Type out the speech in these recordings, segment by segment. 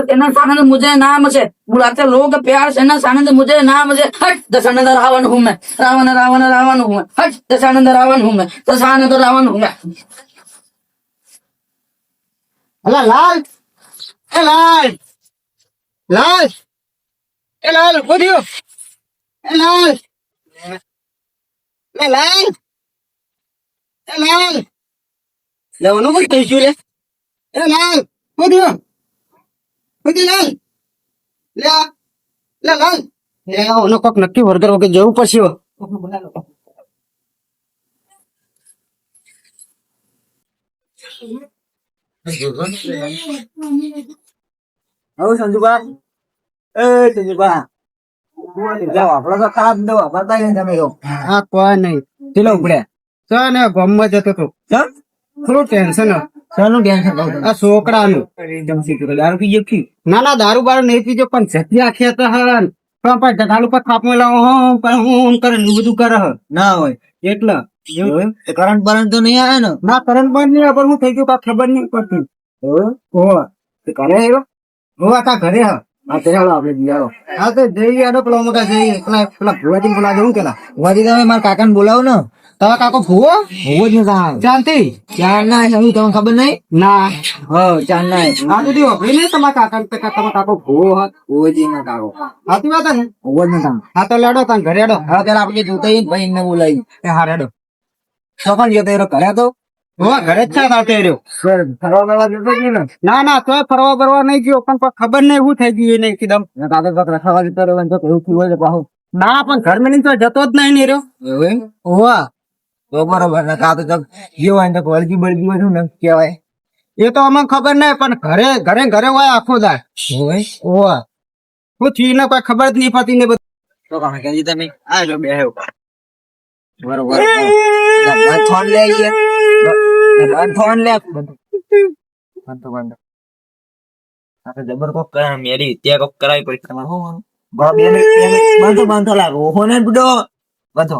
से न सानंद मुझे नाम से बुलाते लोग प्यार से न सानंद मुझे नाम से हट दशानंद रावण हूँ मैं रावण रावण रावण हूँ मैं हट दशानंद रावण हूँ मैं दशानंद रावण हूँ मैं અલા લાલ એ લાલ લાલ એ લાલ ઉભો થયો એ લાલ એ લાલ એ લાલ લેવાનું કોઈ કહીશું લે એ લાલ ઉભો થયો ઊભો થયો લાલ લે આ. લે લાલ લે ઓનો કોક નક્કી વર્ગર વગર જવું પડશે હો. હવે સંજુબા એ સંજુબા જાઓ આપડે તો ખરાબ દો બતાવી ને તમે તો હા કોઈ નહીં ચલો ઉપડે ચાલ ને ગામમાં જતો તો ચાલ થોડું ટેન્શન શાનું ટેન્શન આ છોકરાનું. દારૂ પી ગયો ના ના દારૂ બારૂ નહીં પીજો પણ જગ્યા તો હન. પણ પણ જગાડું પર થાપમાં લાવો હો પણ હું કરે ને બધું કરે હ. ના હોય. એટલે? કરંટ બરંટ તો નહીં આવે ને? ના કરંટ બંધ નહીં પણ હું થઈ ગયું કાંઈ ખબર નહીં પડતી. હો. ઘરે આવ્યો? હોવા તા ઘરે હ? હા તે ચાલો આપણે જીયાડો હા તો જઈએ પેલા મોટા જઈએ પેલા પેલા ભુવાજી તમે મારા કાકાને બોલાવો ને. તારા કાકો ભુવો? ભુવો જ નતા શાંતિ ચાર ના સમજ તમને ખબર નહીં? ના. હો ચાર ના આ તો દીવો ભાઈ નહીં તમારા કાકા તમારા કાકો ભુવો હત. ભુવોજી ના કાકો. સાચી વાત ને? ભુવો જ નતા હા તો લડો તમે ઘરે હેડો હા ત્યારે આપણે જોતા ભાઈ ને બોલાવી એ હા રેડો. તો પણ જતો રહ્યો ઘરે તો હોવા ઘરે જ છે રહ્યો ફરવા ફરવા જતો ને? ના ના તો ફરવા ફરવા નહીં ગયો પણ ખબર નહીં શું થઈ ગયું નહીં કીધમ રખવા જતો રહ્યો એવું થયું હોય ના પણ ઘર મેં તો જતો જ નહીં ને રહ્યો. હોવા. તો બરોબર ને કાતો તો જેવાય હોય ને તો વળગી બળગી હોય ને કહેવાય એ તો અમને ખબર નહીં પણ ઘરે ઘરે ઘરે હોય આખો દાય હોવા હું થયું ને કોઈ ખબર જ નહીં પડતી ને બધું. તો કામ કે તમે આ જો બે બરોબર. ફોન લે ફોન લે. બંધ બંધ. આ તો જબર કોક કરે મેરી ત્યાં કોક કરાવી પડી. તમારે હું બંધો બંધો લાગો. હો ને બુડો બંધો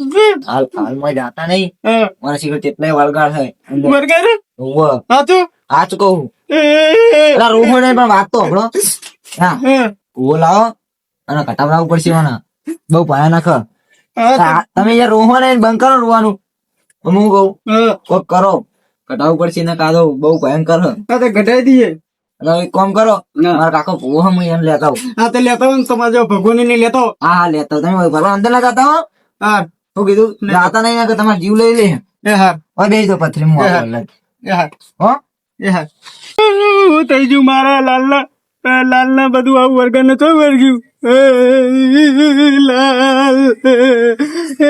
તો હાલ હાલમાં જાતા નહીં. મારા સિગરેટ એટલાય વળગાડ છે. ઉવ્વ. આ જ કહું. પેલા રોહણ પણ વાત તો હમણો હા. ઓ લાવો. અને કટાવડાવવું પડશે મને. બહુ ભયાનક તમે યાર રોહણ બંધ કરો રોવાનું. તો હું કહું? કોક કરો. કટાવવું પડશે ને કાદો બહુ ભયંકર હ. ઘટાઈ દઈએ. એક કામ કરો. મારા કાકો ભૂવો હું એને લેતા હા તો લેતા હું તમારે ભગવાન ને લેતો. હા હા લેતા. તમે ભરવા અંદર ના જતા હો. હા. શું કીધું જાતા નહીં ને કે તમારે જીવ લઈ લે. એ હા. હવે બેસી દો પથરી હું હા. આગળ એ હા. હો? એ હા. હું થઈ ગયું મારા લાલના લાલના બધું આવું વર્ગન ને તો વર્ગ્યું. એ લાલ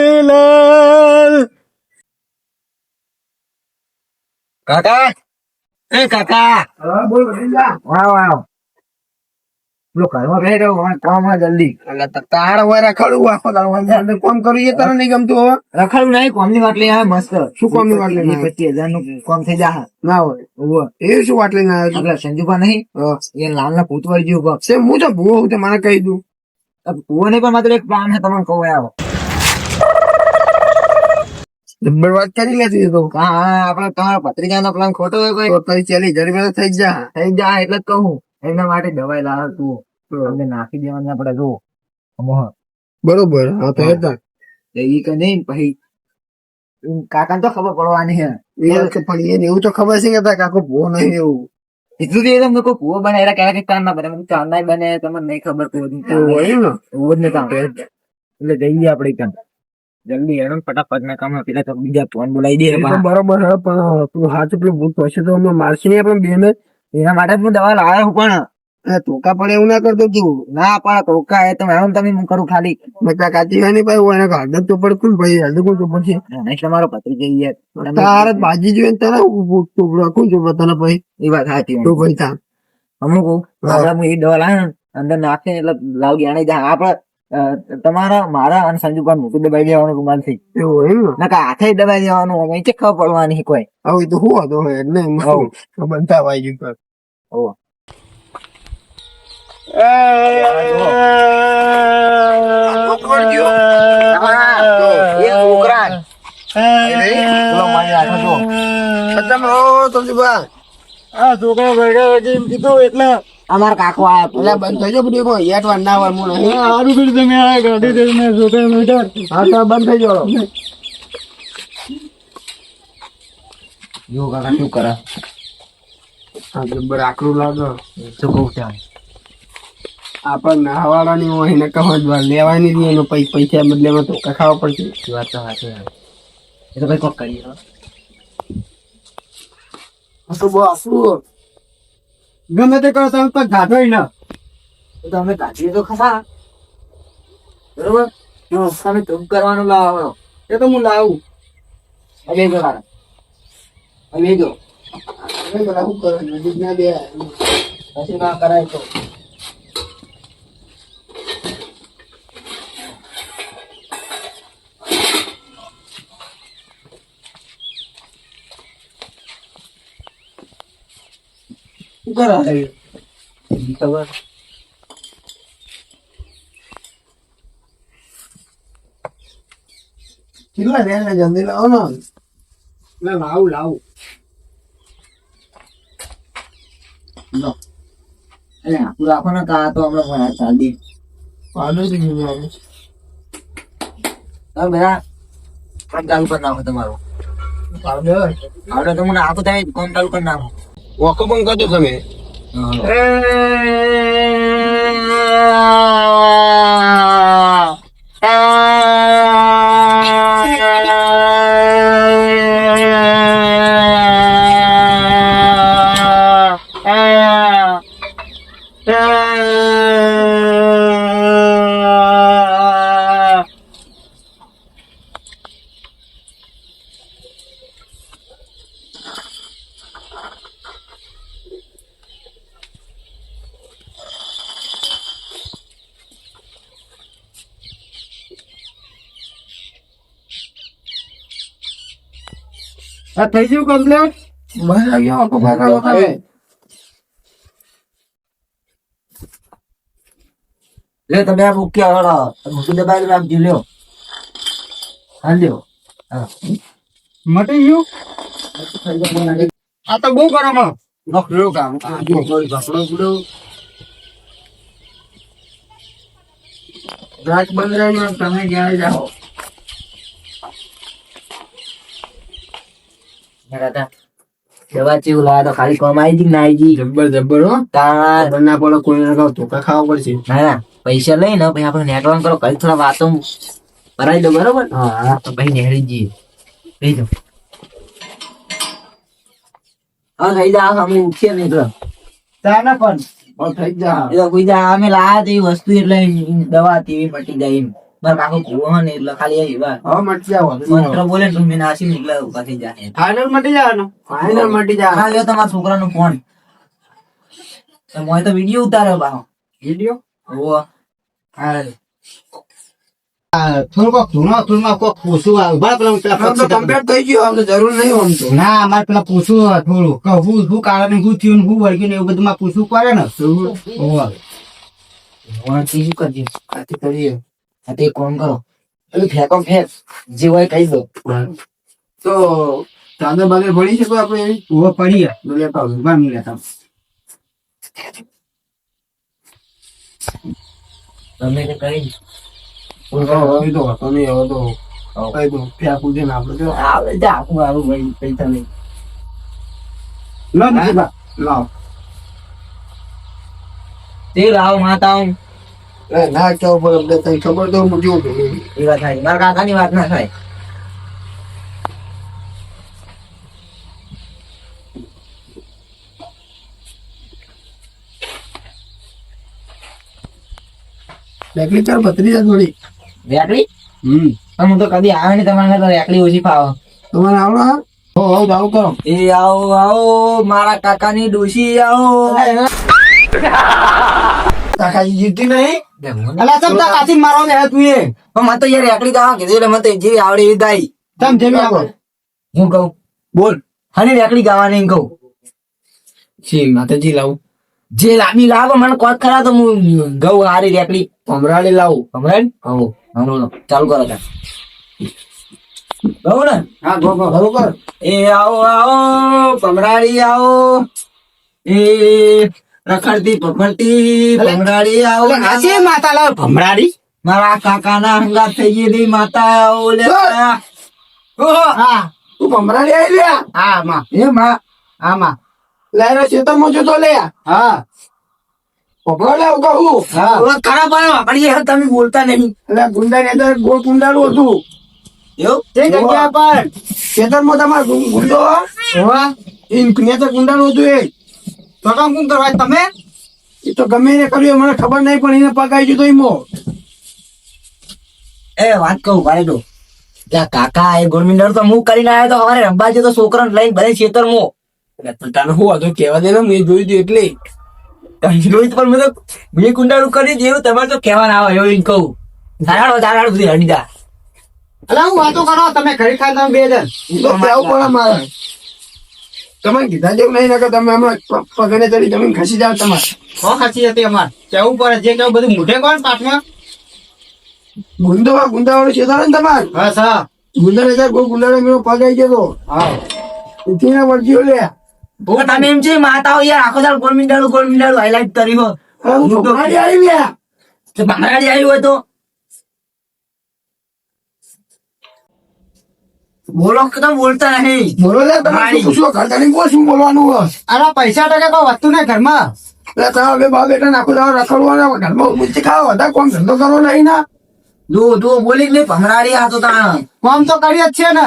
એ લાલ. કાકા? એ કાકા. બોલ ભત્રીજા. વાવ પેલો ઘરમાં બેસી રહ્યો હવે કામ જલ્દી. અલા તાર હોય રખડવું આખો દાડો કોમ કરવું એ તને નહીં ગમતું હવે? રખડું નહીં કોમની વાટલી આવે મસ્ત. શું કોમની વાટલી પચીસ હજારનું કોમ થઈ જા ના હોય. એ શું વાટલી ના આવ્યો આપડે સંજુભા નહીં? એ લાલ ના પૂતવાળ જેવું પગ છે હું તો ભૂવો હું મને કહી દઉં. નહીં પણ માત્ર એક પ્લાન છે તમને કહું આવો. જબ્બર વાત કરી લેતી તો. હા હા, આપડે તમારા પત્રિકાનો નો પ્લાન ખોટો હોય કોઈ. ચાલી જરી થઈ જા થઈ જાય એટલે જ કહું. એના માટે દવાઈ લાવ તું. તમને નાખી દેવાની આપડે જો બરોબર હા તો હતા એ કે નહીં પછી કાકા તો ખબર પડવાની હે. એ પણ એવું તો ખબર છે કે કાકો ભો નહીં એવું. એટલું તો તમને કોઈ કુવો બને એના ક્યારેક કામ ના બને ચાર ના બને તમને નહીં ખબર કોઈ ને? એવું જ ને કામ. એટલે જઈએ આપણે ત્યાં જલ્દી હેડો ફટાફટ ના કામ પેલા તો બીજા ફોન બોલાવી દે બરોબર હે પણ તું હાથ પેલું ભૂત હશે તો અમે મારશે નહીં આપણે બેને. એના માટે જ હું દવા લાવ્યો પણ. ટોકા પડે એવું ના કરતો તું ના પણ ટોકા એ તમે આમ તમે હું કરું ખાલી. મતલબ કાચી હોય ને ભાઈ હું એને હળદર ચોપડ કુલ ભાઈ હળદર કુલ ચોપડ છે? નહીં તમારો પત્રી યાર. તારે ભાજી જોઈએ તારે ટોપડું કુલ ચોપડો તને ભાઈ. એ વાત સાચી તો ભાઈ તા અમુક કહું હા. હું એ ડોલ અંદર નાખે એટલે લાવ ગયા જાય આપડે તમારા મારા અને સંજુભાઈ મૂકી દબાઈ દેવાનું રૂમાલથી. એવું હોય ને? હાથે દબાઈ દેવાનું અહીં ચેક ખબર પડવાની કોઈ. આવું તો શું હતો એટલે હોવ. બનતા વાઈ ગયું હોવ. છોકરા આ ભેગા એમ કીધું એટલે અમાર કાકો આયા બંધ થઈ ગયો. બધું કોઈ હેઠ વાર ના મું સારું તમે આ ગાડી દઈ મેં છોકરા હા તો બંધ થઈ ગયો જો કાકા શું કરે જબ્બર આકરું લાગે. શું કહું ત્યાં? આપણને નાહવાળાની હોય ને કહો જ લેવાની નહીં એનો પૈસા બદલેમાં તો ખાવા પડશે. વાત તો સાચી એ તો ભાઈ કોક કરીએ હો. તો બહુ આસું ગમે તે કરો તમે પણ ગાઢો ના. તો તમે કાઢીએ તો ખસા બરોબર? તમે ધૂમ કરવાનું લાવો એ તો હું લાવું. હવે જો કાકા હવે જો હવે બધા શું કરો નજીક ના દે પછી ના કરાય તો. શું કરે ખબર કેટલા રહ્યા ને જલ્દી લાવો ને ના લાવું લાવું અરે આપણું રાખો ને કા તો હમણાં ભણા ચાલી પાડો જ નહીં આવે તમે બેરા કામ ચાલુ કરી નાખો તમારું પાડો આવડે તો મને આપો તમે કામ ચાલુ કરી નાખો વોકો પણ કરજો તમે આ થઈ ગયું કમ્પ્લેટ બસ આવી ગયો આખો ભાગા બતાવે લે તમે આ મૂકી આવડો મૂકી દબાઈ રાખજો લ્યો. હા લ્યો. હા. મટી ગયું? આ તો બહુ ગરમ. નોકરીઓ કામ ઘસડો ગુડો રાત બંધ રહ્યો તમે જ્યાં જાઓ. રાધા દવા ચેવું લાવે તો ખાલી કોમ આવી જી ના આવી જબ્બર જબ્બર હો. તાર પડે કોઈ ના ખાવ ધોકા ખાવા પડશે. ના ના પૈસા લઈ ને પછી આપણે નેટવર્ક કરો કઈ થોડા વાતો કરાવી દો બરોબર? હા. તો પછી નેહરી જઈએ. જાઓ. હા થઈ જા અમે ઉઠીએ નહીં તો. ના પણ. થઈ જા. એ તો કોઈ જા અમે લાયા તે વસ્તુ એટલે દવા તેવી મટી જાય એમ. મારા કુવો ને એટલે ખાલી એ એવા હવે મટી જાવ મંત્ર બોલે ને તો મેં નાસી નીકળે ઊભા થઈ જાય ફાઇનલ મટી જવાનું? ફાઇનલ મટી જાય હા લ્યો તમારા છોકરાનો ફોન મોય તો વીડિયો ઉતાર્યો બાહો વિડિયો ઓવો હા થોડું ધૂનો ધૂનમાં કોક પૂછું આવે બરાબર પેલા પેલા કમ્પ્લીટ થઈ ગયું આમ તો જરૂર નહીં આમ તો. ના અમારે પેલા પૂછું થોડું. કે હું શું કારણ શું થયું શું વળગ્યું એવું બધું માં પૂછવું પડે ને? શું? કરજે આથી કરીએ. તે કોમ કરો પેલું ફેંકો ફેંક જે હોય કહી દો તો ચાદર બાગે ભણી શકો આપણે એવી ઓહો પડી ગયા. લેતા. ઊભા નહીં રહેતા. તમે તે કઈ નહીં, હવે તો કહી દો ફેંકું છે ને આપણે તો આવે જા આખું આવું ભાઈ પૈસા નહીં. લાવ તે લાવ માતા આવું ના ચાવ પર અમને તને ખબર તો હું જોઉં છું એ વાત થાય મારા કાકાની વાત ના થાય એકલી ચાર ભત્રીજા થોડી રેકડી હમ પણ હું તો કદી આવે નહીં તમારે તો રેકડી ઓછી ફાવે તમારે આવડે હા? હો હો ચાલુ કરો એ આવો આવો મારા કાકાની ડોશી આવો તાકાજી જીતી નહીં. અલા તમ તા કાચી મારવા ને તું એ? પણ મને તો યાર એકલી ગાવા કીધું એટલે મને જે આવડે એ દાઈ. તમ જેમ આવો હું કહું? બોલ. હની રેકડી ગાવાની કહું. જી માતાજી લાવું? જે લાંબી લાવો મને કોત ખરા તો હું ગઉ હારી રેકડી ભમરાડી લાવું. હમણાં હવો હમણાં ચાલુ કરો તાર ગઉ ને? હા ગો ગો બરોબર એ આવો આવો. ભમરાડી આવો. એ રખડતી પકડતી ભમરાડી આવો આજે માતા લાવ ભમરાડી મારા કાકાના હંગાત થઈ ગયેલી માતા આવો લે ઓહો! હા. તું ભમરાડી આવી લે હા માં. એ માં? હા માં. લાયરો ખેતરમાં તો લે. હા. કહું ઓલા ખરા પણ વાપરીએ તમે બોલતા નહીં. એટલે ગુંડા ને અંદર ગોળ કુંડાળું હતું. એવું? તે જગ્યા પર. ખેતરમાં તમારે ગુંડો નેતા હતું એ. તો કામ કોણ કરવા તમે? એ તો ગમે એને કર્યું મને ખબર નહીં પણ એને પગાઈ દીધો એમો એ વાત કહું ભાઈ તો ત્યાં કાકા એ ગોરમિંડર તો હું કરીને આવ્યો તો હવારે રંબા તો છોકરાને લઈને ભલે ખેતર મો. તને શું હતું કેવા દે ને મેં જોયું હતું એટલે. રોહિત પણ મેં તો મેં કુંડાળું કરી દેવું તમારે તો કહેવાના આવે એવું કહું. ધારાડો ધારાડો બધી હડીદા અલા હું વાતો કરો તમે ઘરે ખાતા બે જણ. તો કેવું પડે મારે? તમે કીધા જેવું નહીં નકર તમે હમણાં પગને ચડી જમીન ખસી જાવ તમારે. કોણ ખસી જતી અમાર? કેવું પડે? જે કેવું બધું મૂઠે કોણ પાઠમાં? ગુંદવા ગુંદાવાળું છે ને તમારે? હા સા. ગુંદા ને ગો ગુંદા મેરો આવી ગયો હા. ઉઠી ના વળગ્યો લે. તો તમે એમ છે માતાઓ યાર આખો દાળ ગોરમિંડાળું ગોરમિંડાળું હાઈલાઈટ કરી હો હું આવી ગયા ભંગાડી આવ્યું હોય તો? બોલો કે તમે બોલતા નહીં બોલો લે તમે ભમરાડી. શું શું કરતા નહીં બોલ શું બોલવાનું અરે પૈસા ટકા કોઈ વધતું નહીં ઘરમાં. એટલે તમે બે બા બેટા નાખો દાવ રખડવાનો ઘરમાં મૂર્તિ ખાવા બધા કોમ ધંધો કરો નહીં ના. દો દો બોલી નહીં ભંગાડી આ તો તાણ. કામ તો કરીએ જ છે ને.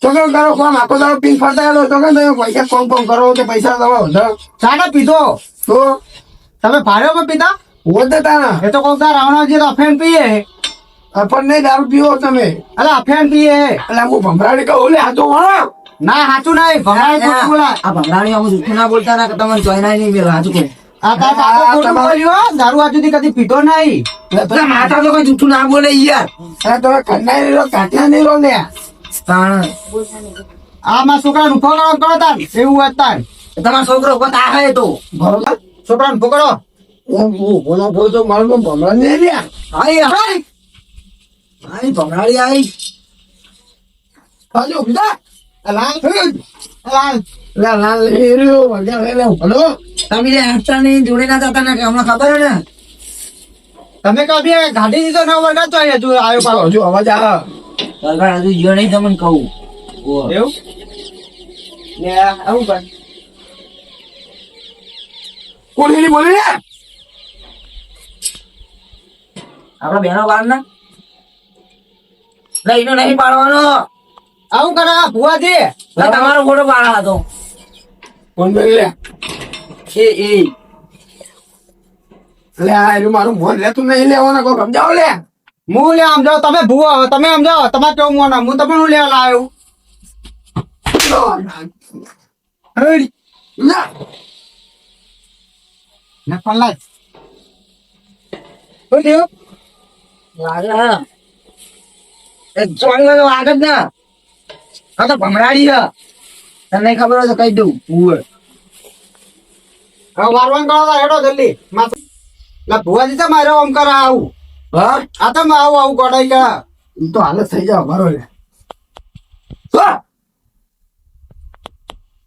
તો કેમ કરો કોમ આખો દાવ પિંક ફરતા ગયેલો તો કેમ તમે પૈસા કોમ કોમ કરો કે પૈસા દવા વધારો? ચાને પીધો? તો? તમે ભાડ્યો પીતા વધે તાના એ તો કોક દાર રાવણાજી તો ફેન પીએ. હે. પણ નહીં દારૂ પીવો તમે. અલા અફેણ પીએ. અલા એટલે હું ભમરાડી કહું લે હાથો વાળો ના હાચું નહીં ભમરાડી ખોટું બોલા આ ભમરાડી આમ જૂઠું ના બોલતા ના કે તમારે ચોઈના નહીં મેં હાચું કહું આ તા કાકો ખોટું બોલ્યો દારૂ આજુ સુધી કદી પીતો નહીં. એટલે માતા તો કોઈ જૂઠું ના બોલે યાર. તમે કન્યા નહીં રહો કાંઠિયા નહીં રહો લે. તાણ આ માં છોકરાને ઊભો કરો તાર. એવું વાત તાર. તમારો છોકરો કોત તા હે તો. છોકરા છોકરાને પકડો કરો. હું બોલો બોલ તો મારું ભમરા નહીં લે આઈ હાય આઈ. ભંગાડી આઈ બીજા અલા અલા લાલ. લે વગર લે લે હલો તમે જે હસતા નહીં જોડે ના જતા ના હમણાં ખબર ને? તમે કદી ગાડી દીધો ને વગર તો હજુ આવ્યો પાછો. હજુ અવાજ આવે. હજુ નહીં તમને કહું. એવું? ને આવું કર? કોની ની બોલી? આપડા બાર ના? લઈને નહીં પાડવાનો. આવું કરે ભુવાજી લે તમારો ફોટો પાડા હતો ફોન કરી લે? એ એ. લે આ એનું મારું મોન લેતું નહીં લેવાના કોઈ સમજાવો લે. હું લે આમ જાવ તમે ભુવા હો, તમે આમ જાઓ તમારે કેવું મોન હું તમને હું લેવા લાવ્યો? હરી ના પણ લાગ લાય. શું લાગે હે. એ ચોંગ લાગે વાગે જ ના. આ તો ભમરાડી છે. તને ખબર હોય તો કહી દઉં. ભૂવે હવે વારવાન કરો તો હેડો જલ્દી. લે ભુવાજી તો મારે આમ કરે આવું. હા? આ તો આવું આવું ગોડાઈ ગયા તો હાલત થઈ જાવ મારો લે.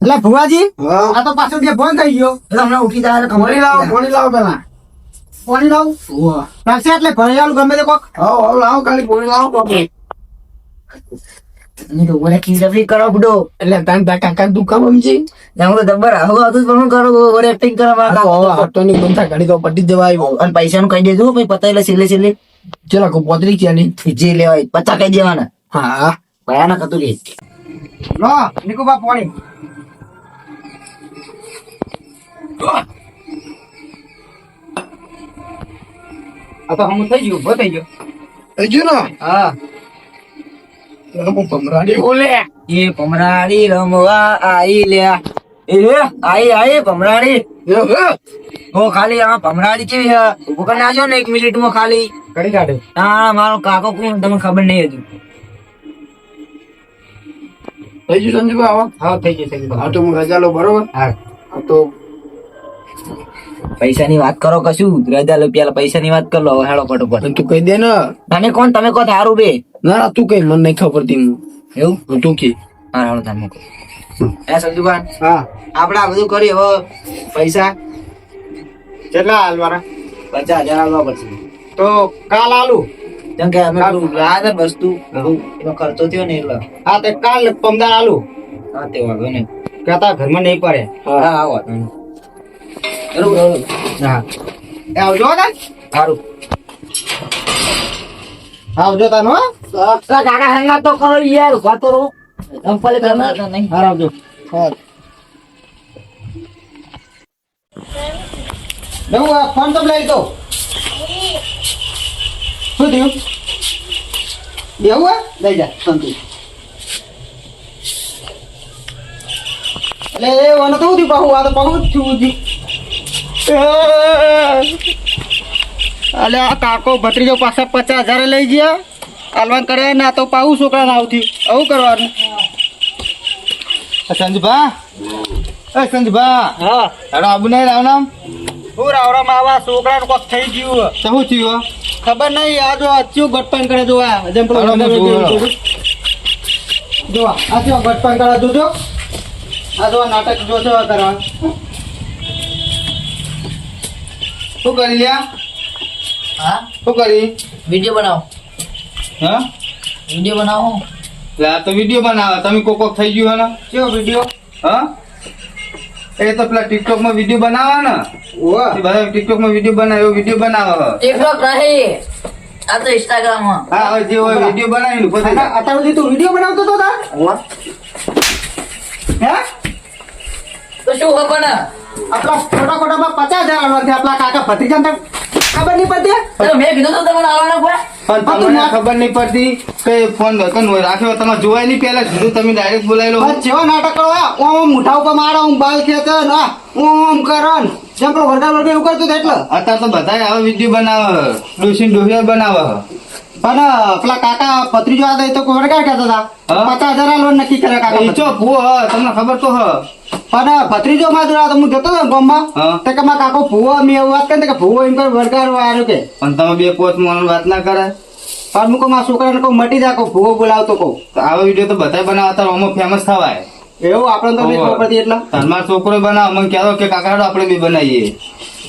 એટલે ભુવાજી હા. આ તો પાછો જે ફોન થઈ ગયો. એટલે હમણાં ઉઠી જાય પાણી લાવો પાણી લાવો પેલા પાણી લાવું? ચાલશે એટલે ભણી ગમે તે કોક? હા લાવો ખાલી પાણી લાવો બાપુ નહીં તો ઓરે ખીચડી કરો બડો એટલે તાન તા કાકા તું કામ સમજી? હું તો દબ્બર આવું હતું પણ હું કરું એક્ટિંગ કરવા આ તો હવે માંગા ઘડી તો પટી જવા આવ્યો. અને પૈસા નું કહી દેજો પછી પતાઈ લે છેલ્લે. છેલ્લે કો પોતરી છે જે લેવાય પચાસ કહી દેવાના. હા. ભયાનક હતું રે લો નિકુબા પાણી. આ તો હમ થઈ ગયું ઊભો થઈ ગયો. હજુ નો? હા હું. ભમરાડી બોલે. એ ભમરાડી રમવા આઈ લ્યા. એ આઈ આઈ ભમરાડી ઓ ખાલી આ ભમરાડી કેવી છે ઉપર આવજો ને એક મિનિટમાં ખાલી. કરી કાઢે. હા મારો કાકો કોણ? તમને ખબર નહીં હતી થઈ ગયું સંજુબા આવો. હા થઈ ગયું થઈ હા તો હું રજા લો બરોબર? હા તો પૈસાની વાત કરો કશું? રજા લો પેલા પૈસાની વાત કરો હવે હેડો ફટોફટ તું કહી દે ને. તમે કોણ તમે કહો તારું બે? ના ના તું કઈ મને નહીં ખબર તી એવું? તું કે. હા હેડો તમે કહો એ સંજુભાન હા. આપણે આ બધું કરી હવે પૈસા? કેટલા હાલવાના? પચાસ હજાર હાલવા પડશે. તો કાલ આલુ. કેમ કે અમે વસ્તુ એનો ખર્ચો થયો ને એટલે. હા તે કાલ પમદાર આલુ. હા તે વાંધો ને કહેતા ઘરમાં નહીં પડે. હા હા તમે બરોબર હા. આવજો સારું આવજો તાન કાકા હંગા તો કરો યાર વાતો રહો. ચંપલે પહેલા નહીં. હાર આવજો. હા. આ ફોન તો લઈ તો શું થયું? એવું હે? લઈ જા સંતુ એટલે એ મને તો થયું? પાહું આ તો પાહું થયું અલે આ કાકો ભત્રીજો પાસે પચાસ હજાર લઈ ગયા. આલવાન કરે ના તો પાવું છોકરા ના આવતી. આવું કરવાનું. સંજભા. એ સંજભા. હા. હેડો આબુ નહીં રાવનામ હું રાવરામ આવા છોકરાને કોક થઈ ગયું શું થયું ખબર નહીં આ જો અચ્યું ગટપાન કરે જો આ જેમ પેલો જો આ જો ગટપાન કરે જોજો. આ જો નાટક જો કરવાનું. કરવા શું કરી લ્યા? હા? શું કરી? વીડિયો બનાવો. હા? વીડિયો બનાવો. લા તો વીડિયો બનાવે. તમે કોક કોક થઈ ગયું હે ને? કેવો વીડિયો? હા? એ તો પેલા ટિકટોકમાં વીડિયો બનાવવા ને? ઓહ બધા ટિકટોકમાં વીડિયો બનાવ્યો વીડિયો બનાવે હે. ટિકટોક નહીં આ તો ઇન્સ્ટાગ્રામમાં હા જે હોય વીડિયો બનાવીને પછી અત્યાર સુધી તું વીડિયો બનાવતો હતો તાર? હે? તો શું ખબર ને આપણા ખોટા ખોટામાં પચાસ હજાર આવવાના છે આપણા કાકા ભત્રીજાને તો ખબર નહીં પડતી. મેં કીધું તો તમને આવવાના કોઈ. પણ તમને ખબર નહીં પડતી કે ફોન હોય. રાખ્યો તમે જોવાય નહીં પેલા સીધું તમે ડાયરેક્ટ બોલાયેલો જેવા નાટક કરો આ, ઓમ મુઠા ઉપર મારો ઓમ બાલ ઓમ કરન જેમ પેલો વરગાડ વરગાડ એવું કરતું એટલે. અત્યારે તો બધા આવે વીડિયો બનાવે. ડોસી ડોહિયા બનાવે. પણ પેલા કાકા ભત્રીજો આ તો વરગાડ કહેતા હતા? પચાસ હજાર લોન નક્કી કરે કાકા ચો ભૂવો હ તમને ખબર તો હ. પણ ભત્રીજો માં જોડા તો હું જતો હતો ને ગામમાં હા. તો કે મારા કાકો ભૂવો મેં એવું વાત કરી કે ભૂવો એમ કરી વરગાડ આવ્યો કે. પણ તમે બે પોત મોન વાત ના કરે. પણ હું કહું મારા છોકરાને કહું મટી જા કહું ભૂવો બોલાવતો કહું. તો વીડિયો તો બધા બનાવતા અત્યારે ફેમસ થવાય. એવું? આપણને તો ખબર પડતી એટલે? તમારો છોકરો બનાવ મને કહેતો કે કાકા આપણે બી બનાવીએ.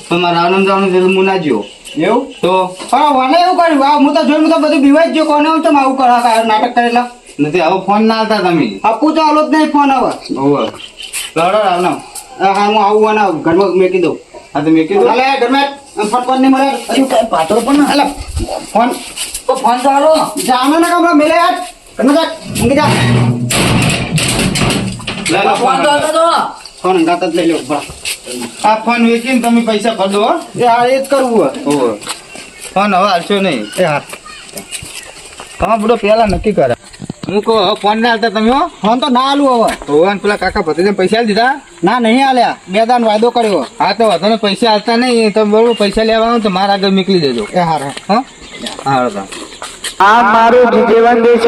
તો મારા રાવણ જવાનું હું ના જ્યો એવું? તો? પણ મને એવું કર્યું. આ હું તો જોઈને તો બધું બીવાઈ ગયો. કોને હું તો આવું કરા નાટક કરેલા? નથી આવો ફોન ના આવતા તમે. આપું તો આલો જ નહીં ફોન હવે. ઓવર લડો રાવણ હા હા, હું આવું અને ઘરમાં મેકી દઉં. હા તો મેં કીધું હાલે ઘરમાં ફોન ફોન નહીં મળે. હજુ કઈ પાતળો પણ ને? હાલે ફોન તો ફોન તો હાલો જાનો ના કમરો મેલે યાર ઘરમાં જા ઊંઘી જા. લે લો ફોન તો હાલો તો. ફોન અંગાત જ લઈ લો બસ આ ફોન વેચીને તમે પૈસા ભરદો એ હા એ જ કરવું હોય. ફોન હવે હાલશો નહીં. એ હા. હા બધો પેલા નક્કી કરે. હું કહો ફોન ના હાલતા તમે હો? ફોન તો ના હાલું હવે. ભગવાન પેલા કાકા ભત્રીજાને પૈસા આલી દીધા? ના નહીં હાલ્યા બે દાન વાયદો કર્યો. હા તો વાંધો પૈસા હાલતા નહીં. તમે બરોબર પૈસા લેવા આવો તો મારા આગળ નીકળી દેજો. એ હાર હા. હા? હા આ મારું જીજેવન દેશ